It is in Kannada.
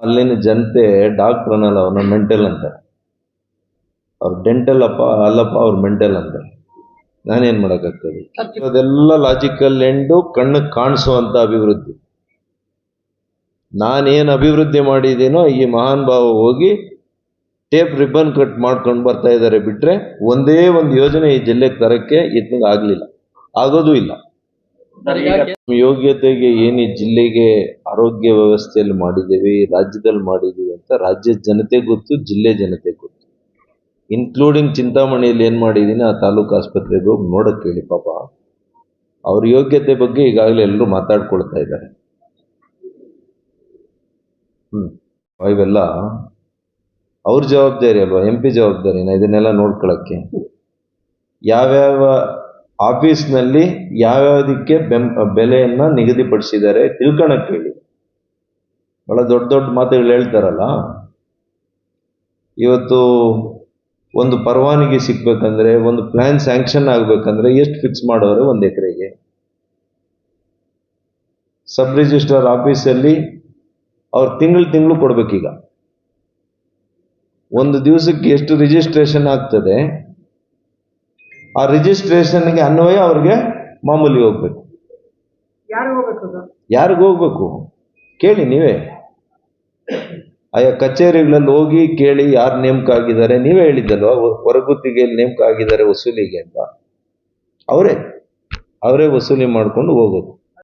ಅಲ್ಲಿನ ಜನತೆ ಡಾಕ್ಟರ್ ಅನ್ನಲ್ಲ ಅವ್ರನ್ನ ಮೆಂಟಲ್ ಅಂತ ಅವ್ರ ಡೆಂಟಲ್ ಅಪ್ಪ ಅಲ್ಲಪ್ಪ ಅವ್ರ ಮೆಂಟಲ್ ಅಂತ ನಾನೇನ್ ಮಾಡೋಕ್ಕಾಗ್ತದೆ? ಅದೆಲ್ಲ ಲಾಜಿಕಲ್ ಎಂಡು ಕಣ್ಣು ಕಾಣಿಸುವಂತ ಅಭಿವೃದ್ಧಿ. ನಾನೇನು ಅಭಿವೃದ್ಧಿ ಮಾಡಿದ್ದೀನೋ ಈ ಮಹಾನ್ ಭಾವ ಹೋಗಿ ಟೇಪ್ ರಿಬ್ಬನ್ ಕಟ್ ಮಾಡ್ಕೊಂಡು ಬರ್ತಾ ಇದ್ದಾರೆ ಬಿಟ್ರೆ ಒಂದೇ ಒಂದು ಯೋಜನೆ ಈ ಜಿಲ್ಲೆಗೆ ತರಕ್ಕೆ ಇತ್ನಿಗೆ ಆಗ್ಲಿಲ್ಲ. ಆಗೋದು ಇಲ್ಲ. ಯೋಗ್ಯತೆಗೆ ಏನು ಈ ಜಿಲ್ಲೆಗೆ ಆರೋಗ್ಯ ವ್ಯವಸ್ಥೆಯಲ್ಲಿ ಮಾಡಿದ್ದೀವಿ ರಾಜ್ಯದಲ್ಲಿ ಮಾಡಿದ್ದೀವಿ ಅಂತ ರಾಜ್ಯದ ಜನತೆ ಗೊತ್ತು ಜಿಲ್ಲೆ ಜನತೆ ಗೊತ್ತು. ಇನ್ಕ್ಲೂಡಿಂಗ್ ಚಿಂತಾಮಣಿಯಲ್ಲಿ ಏನು ಮಾಡಿದ್ದೀನಿ ಆ ತಾಲೂಕು ಆಸ್ಪತ್ರೆಗೆ ಹೋಗಿ ನೋಡಕ್ಕೆ ಹೇಳಿ ಪಾಪ. ಅವ್ರ ಯೋಗ್ಯತೆ ಬಗ್ಗೆ ಈಗಾಗಲೇ ಎಲ್ಲರೂ ಮಾತಾಡ್ಕೊಳ್ತಾ ಇದ್ದಾರೆ. ಹ್ಮ್ ಇವೆಲ್ಲ ಅವ್ರ ಜವಾಬ್ದಾರಿ ಅಲ್ವಾ? ಎಂ ಪಿ ಜವಾಬ್ದಾರಿನ? ಇದನ್ನೆಲ್ಲ ನೋಡ್ಕೊಳಕ್ಕೆ. ಯಾವ್ಯಾವ ಆಫೀಸ್ನಲ್ಲಿ ಯಾವ್ಯಾವುದಕ್ಕೆ ಬೆಂ, ಬೆಲೆಯನ್ನ ನಿಗದಿಪಡಿಸಿದ್ದಾರೆ ತಿಳ್ಕೊಳಕ್ಕೆ ಹೇಳಿ ಬಹಳ ದೊಡ್ಡ ದೊಡ್ಡ ಮಾತುಗಳು ಹೇಳ್ತಾರಲ್ಲ, ಇವತ್ತು ಒಂದು ಪರವಾನಗಿ ಸಿಗ್ಬೇಕಂದ್ರೆ, ಒಂದು ಪ್ಲಾನ್ ಸ್ಯಾಂಕ್ಷನ್ ಆಗಬೇಕಂದ್ರೆ ಎಷ್ಟು ಫಿಕ್ಸ್ ಮಾಡೋರು ಒಂದು ಎಕರೆಗೆ? ಸಬ್ ರಿಜಿಸ್ಟ್ರಾರ್ ಆಫೀಸಲ್ಲಿ ಅವ್ರು ತಿಂಗಳು ತಿಂಗಳು ಕೊಡಬೇಕೀಗ. ಒಂದು ದಿವಸಕ್ಕೆ ಎಷ್ಟು ರಿಜಿಸ್ಟ್ರೇಷನ್ ಆಗ್ತದೆ ಆ ರಿಜಿಸ್ಟ್ರೇಷನ್ಗೆ ಅನ್ವಯ ಅವ್ರಿಗೆ ಮಾಮೂಲಿ ಹೋಗ್ಬೇಕು. ಯಾರಿಗೂ ಹೋಗ್ಬೇಕು ಕೇಳಿ ನೀವೇ. ಆಯಾ ಕಚೇರಿಗಳಲ್ಲಿ ಹೋಗಿ ಕೇಳಿ ಯಾರು ನೇಮಕ ಆಗಿದ್ದಾರೆ ನೀವೇ ಹೇಳಿದ್ದಲ್ವಾ? ಹೊರಗುತ್ತಿಗೆಯಲ್ಲಿ ನೇಮಕ ಆಗಿದ್ದಾರೆ ವಸೂಲಿಗೆ ಅಂತ. ಅವರೇ ಅವರೇ ವಸೂಲಿ ಮಾಡ್ಕೊಂಡು ಹೋಗೋದು.